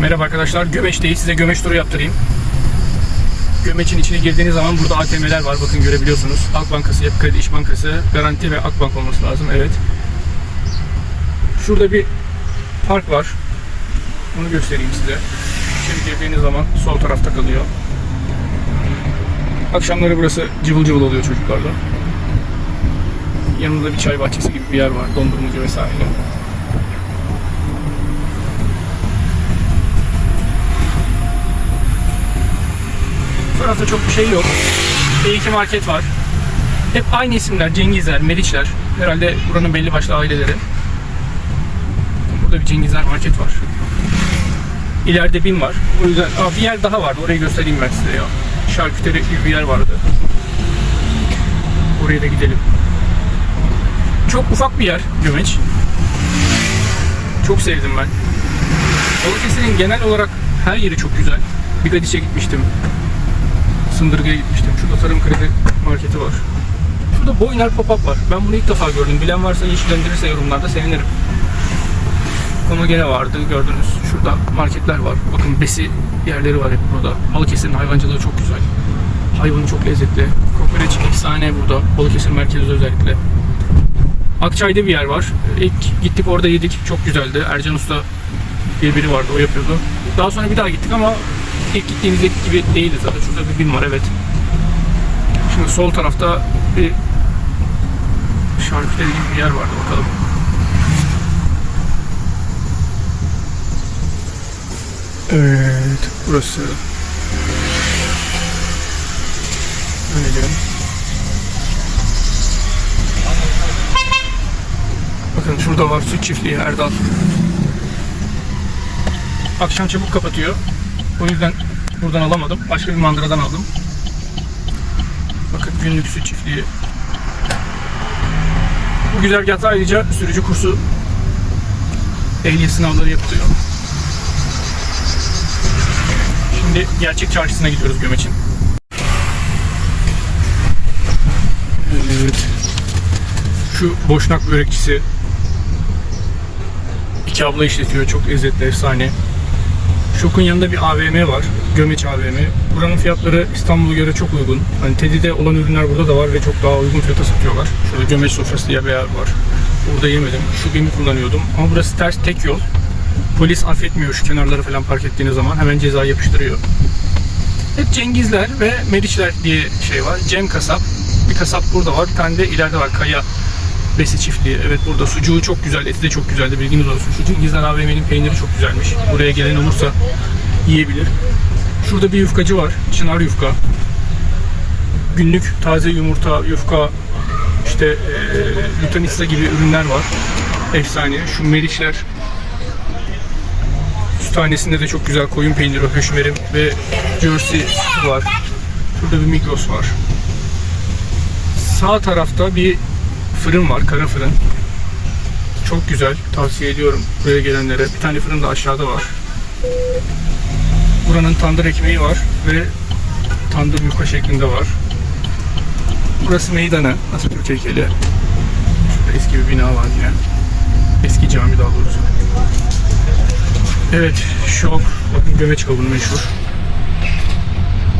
Merhaba arkadaşlar. Gömeç'teyiz. Size Gömeç turu yaptırayım. Gömeç'in içine girdiğiniz zaman burada ATM'ler var. Bakın görebiliyorsunuz. Halk Bankası, Yapı Kredi İş Bankası, Garanti ve Akbank olması lazım. Evet. Şurada bir park var. Onu göstereyim size. İçeri girdiğiniz zaman sol tarafta kalıyor. Akşamları burası cıvıl cıvıl oluyor çocuklarla. Yanında bir çay bahçesi gibi bir yer var. Dondurmacı vesaire. Tarafta çok bir şey yok. Bir market var. Hep aynı isimler. Cengizler, Meriçler. Herhalde buranın belli başlı aileleri. Burada bir Cengizler market var. İleride BİM var. O yüzden Aa, bir yer daha vardı. Orayı göstereyim ben size ya. Şarküteri gibi bir yer vardı. Oraya da gidelim. Çok ufak bir yer Gömeç. Çok sevdim ben. Balıkesir'in genel olarak her yeri çok güzel. Bigadiş'e gitmiştim. Sındırgı'ya gitmiştim. Şurada Tarım Kredi Marketi var. Şurada Boyner Pop-Up var. Ben bunu ilk defa gördüm. Bilen varsa yeşillendirirse yorumlarda sevinirim. Konu gene vardı gördünüz. Şurada marketler var. Bakın besi yerleri var hep burada. Balıkesir'in hayvancılığı çok güzel. Hayvanı çok lezzetli. Kokoreç efsane burada. Balıkesir merkezi özellikle. Akçay'da bir yer var. İlk gittik orada yedik. Çok güzeldi. Ercan Usta diye biri vardı. O yapıyordu. Daha sonra bir daha gittik ama ilk gittiğimizdeki gibi değildi zaten. Şurada bir bin var evet. Şimdi sol tarafta bir şarküteri gibi bir yer vardı bakalım. Evet, burası. Öyle diyelim. Bakın şurada var süt çiftliği Erdal. Akşam çabuk kapatıyor. O yüzden buradan alamadım. Başka bir mandıradan aldım. Bakın günlük süt çiftliği. Bu güzergahta ayrıca sürücü kursu ehliyet sınavları yapılıyor. Şimdi gerçek çarşısına gidiyoruz Gömeç'in. Evet. Şu boşnak börekçisi iki abla işletiyor. Çok lezzetli, efsane. Şok'un yanında bir AVM var. Gömeç AVM. Buranın fiyatları İstanbul'a göre çok uygun. Hani Teddy'de olan ürünler burada da var ve çok daha uygun fiyata satıyorlar. Şurada Gömeç sofrası diye bir yer var. Burada yemedim. Şu BİM'i kullanıyordum. Ama burası ters tek yol. Polis affetmiyor şu kenarları falan park ettiğiniz zaman. Hemen ceza yapıştırıyor. Hep Cengizler ve Meriçler diye şey var. Cem Kasap. Bir kasap burada var. Bir tane de ileride var. Kaya Besi çiftliği. Evet burada sucuğu çok güzel, eti de çok güzeldi. Bilginiz olsun. Şu Cengizler AVM'nin peyniri çok güzelmiş. Buraya gelen olursa yiyebilir. Şurada bir yufkacı var. Çınar Yufka. Günlük taze yumurta, yufka, işte e, Lutanista gibi ürünler var. Efsane. Şu Meriçler Süthanesinde de çok güzel koyun peyniri, höşmerim ve Jersey var. Şurada bir Migros var. Sağ tarafta bir fırın var, kara fırın. Çok güzel, tavsiye ediyorum buraya gelenlere. Bir tane fırın da aşağıda var. Buranın tandır ekmeği var ve tandır yufka şeklinde var. Burası meydanı, Atatürk heykeli. Şurada eski bir bina var yine. Eski cami daha doğrusu. Evet, şok. Bakın gömeç kavunu meşhur.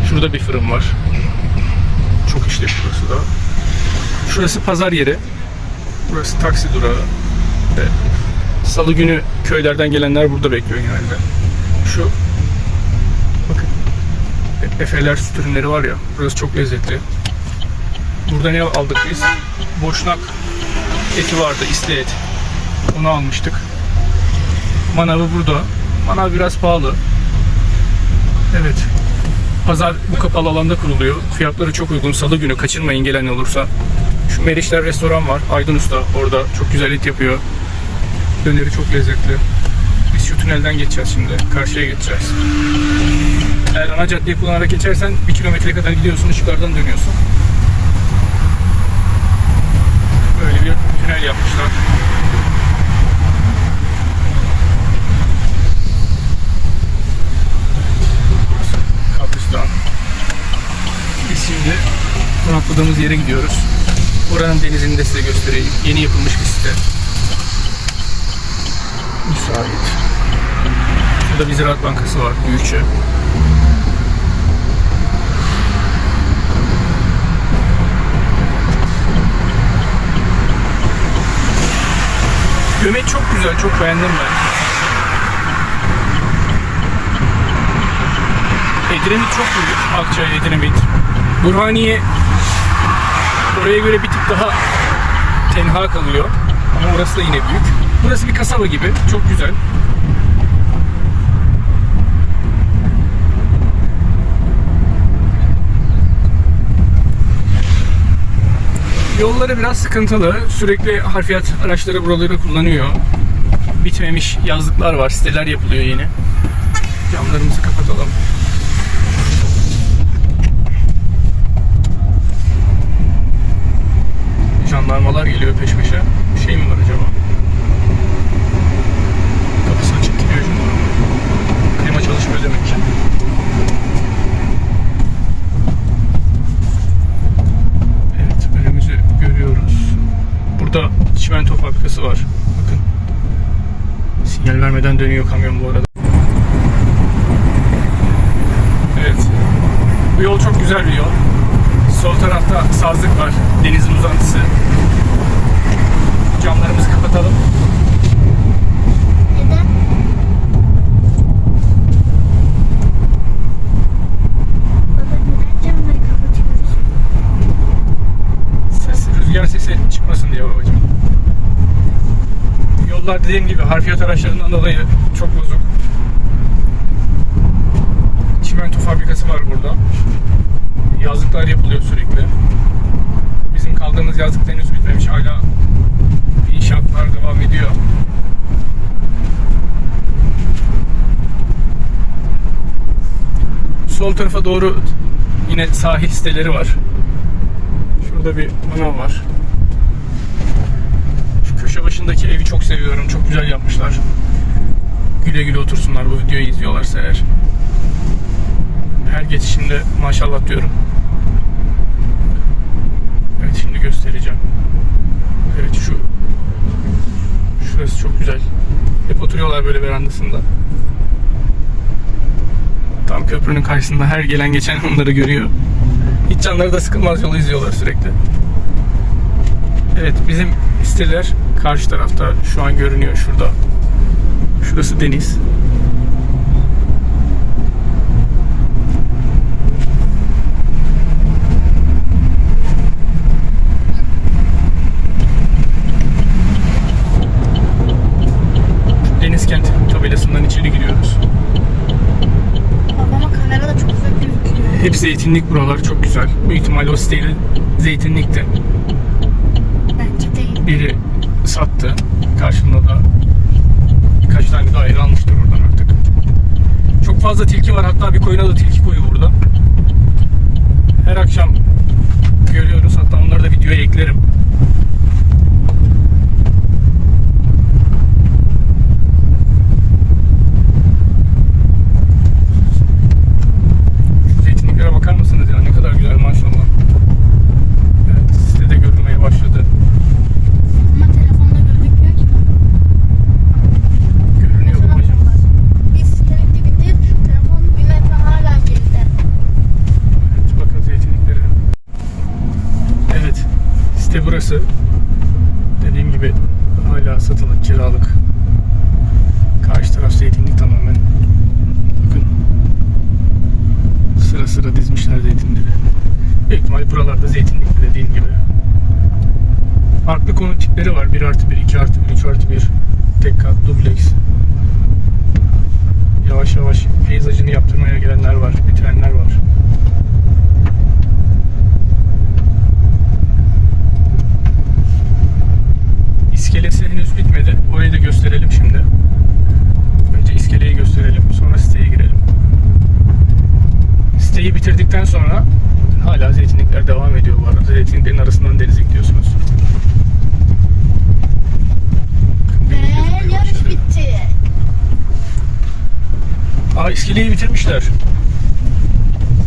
Şurada bir fırın var. Çok işlek burası da. Şurası pazar yeri. Burası taksi durağı. Ve Salı günü köylerden gelenler burada bekliyor genelde. Şu bakın E- Efeler süt ürünleri var ya. Burası çok lezzetli. Burada ne aldık biz? Boşnak eti vardı, isli et. Onu almıştık. Manavı burada. Manav biraz pahalı. Evet. Pazar bu kapalı alanda kuruluyor. Fiyatları çok uygun. Salı günü kaçırmayın gelen olursa. Şu Meriçler restoran var. Aydın Usta orada. Çok güzel et yapıyor. Döneri çok lezzetli. Biz şu tünelden geçeceğiz şimdi. Karşıya geçeceğiz. Eğer ana caddeyi kullanarak geçersen bir kilometre kadar gidiyorsun. ışıklardan dönüyorsun. Böyle bir tünel yapmışlar. Kabristan. Biz şimdi konakladığımız yere gidiyoruz. Oranın denizini de size göstereyim. Yeni yapılmış bir site. Müsait. Şurada bir Ziraat Bankası var. Büyükçe. Gömek çok güzel. Çok beğendim ben. Edremit çok büyük. Akçay, Edremit. Burhaniye oraya göre bir tık daha tenha kalıyor. Ama orası da yine büyük. Burası bir kasaba gibi. Çok güzel. Yolları biraz sıkıntılı. Sürekli harfiyat araçları buraları kullanıyor. Bitmemiş yazlıklar var. Siteler yapılıyor yine. Camlarımızı kapatalım. Jandarmalar geliyor peş peşe. Bir şey mi var acaba? Kapısı açık gidiyor jandarma. Klima çalışmıyor demek ki. Evet önümüzü görüyoruz. Burada çimento fabrikası var. Bakın. Sinyal vermeden dönüyor kamyon bu arada. Evet. Bu yol çok güzel bir yol. Sol tarafta sazlık var. Denizin uzantısı. Camlarımızı kapatalım. Neden? Baba neden camları kapatıyoruz? Ses, rüzgar sesi çıkmasın diye babacığım. Yollar dediğim gibi harfiyat araçlarından dolayı çok bozuk. Çimento fabrikası var burada. Yazlıklar yapılıyor sürekli. Bizim kaldığımız yazlık henüz bitmemiş. Hala inşaatlar devam ediyor. Sol tarafa doğru yine sahil siteleri var. Şurada bir manav var. Şu köşe başındaki evi çok seviyorum. Çok güzel yapmışlar. Güle güle otursunlar bu videoyu izliyorlarsa eğer. Her geçişinde maşallah diyorum. Evet şimdi göstereceğim. Evet şu Şurası çok güzel. Hep oturuyorlar böyle verandasında. Tam köprünün karşısında her gelen geçen onları görüyor. Hiç canları da sıkılmaz yolu izliyorlar sürekli. Evet bizim siteler karşı tarafta şu an görünüyor şurada. Şurası. Deniz kent tabelasından içeri giriyoruz. Babama kamerada çok güzel gözüküyor. Hep zeytinlik buralar çok güzel. Büyük ihtimalle o siteyle zeytinlikti. Bence değil. Biri sattı. Karşında da birkaç tane daire almıştır oradan artık. Çok fazla tilki var. Hatta bir koyuna da tilki koyu burada. Her akşam görüyoruz. Hatta onları da videoya eklerim. Şu zeytinliklere bakar mısınız ya? Ne kadar güzel maşallah. Evet, sitede görülmeye başladı. Ama telefonda gözükmüyor ki. Görünüyor Mesela babacığım. bak, Biz sitenin dibindeyiz. Telefon bir metre hala geride. Evet, bakın zeytinlikleri. Evet, site burası. Dediğim gibi hala satılık, kiralık. Karşı taraf zeytinlik tamamen. Bakın. Sıra sıra dizmişler zeytinleri. Büyük ihtimal buralarda zeytinlik dediğim gibi. Farklı konut tipleri var. 1 artı 1, 2 artı 1, 3 artı 1. Tek kat, dubleks. Yavaş yavaş peyzajını yaptırmaya gelenler var, bitirenler var. İskelesi henüz bitmedi. Orayı da gösterelim şimdi. Önce iskeleyi gösterelim. Sonra siteye girelim. Siteyi bitirdikten sonra hala zeytinlikler devam ediyor bu arada. Zeytinliklerin arasından denize gidiyorsunuz. Ve yarış bitti. Aa iskeleyi bitirmişler.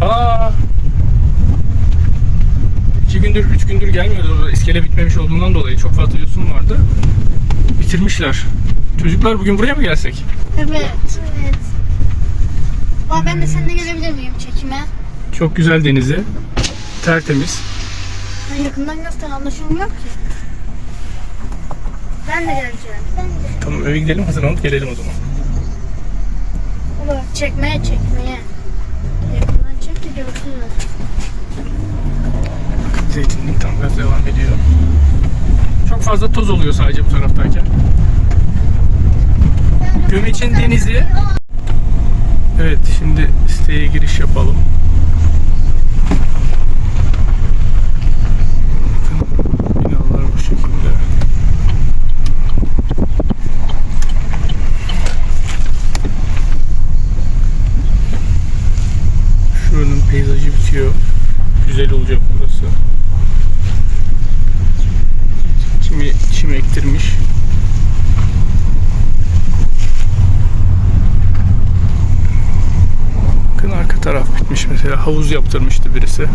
Aa. İki gündür, üç gündür gelmiyordu. İskele bitmemiş olduğundan dolayı çok fazla yosun vardı. Bitirmişler. Çocuklar bugün buraya mı gelsek? Evet. Ben de seninle gelebilir miyim çekime? Çok güzel denizi. Tertemiz. Ben yakından göster anlaşılmıyor ki. Ben de geleceğim. Ben de. Tamam eve gidelim hazırlanıp gelelim o zaman. Olur çekmeye çekmeye. Yakından çek de görsünler. Zeytinlik tam gaz devam ediyor. Çok fazla toz oluyor sadece bu taraftayken. Gömeç'in denizi. Evet şimdi siteye giriş yapalım. Bakın binalar bu şekilde. Şuranın bitiyor. Güzel olacak burası. Kimi çim ektirmiş. Bakın arka taraf bitmiş mesela. Havuz yaptırmıştı birisi.